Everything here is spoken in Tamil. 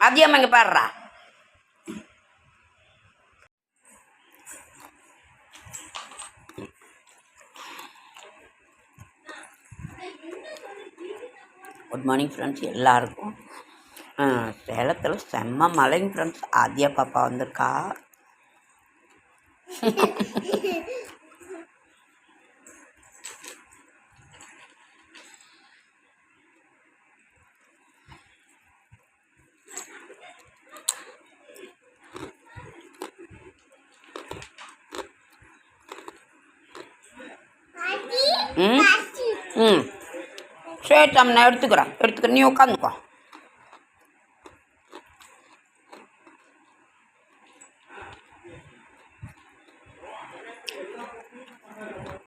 அதியம் இங்கே பாடுறா குட் மார்னிங் ஃப்ரெண்ட்ஸ் எல்லாருக்கும் சேலத்தில் செம்ம மலைங்க ஃப்ரெண்ட்ஸ் ஆதியா பாப்பா வந்திருக்கா. ம்? ம். சரி தம் நான் எடுத்துக்கிறேன். எடுத்துக்கிறேன். நீ உட்காந்துக்கோ.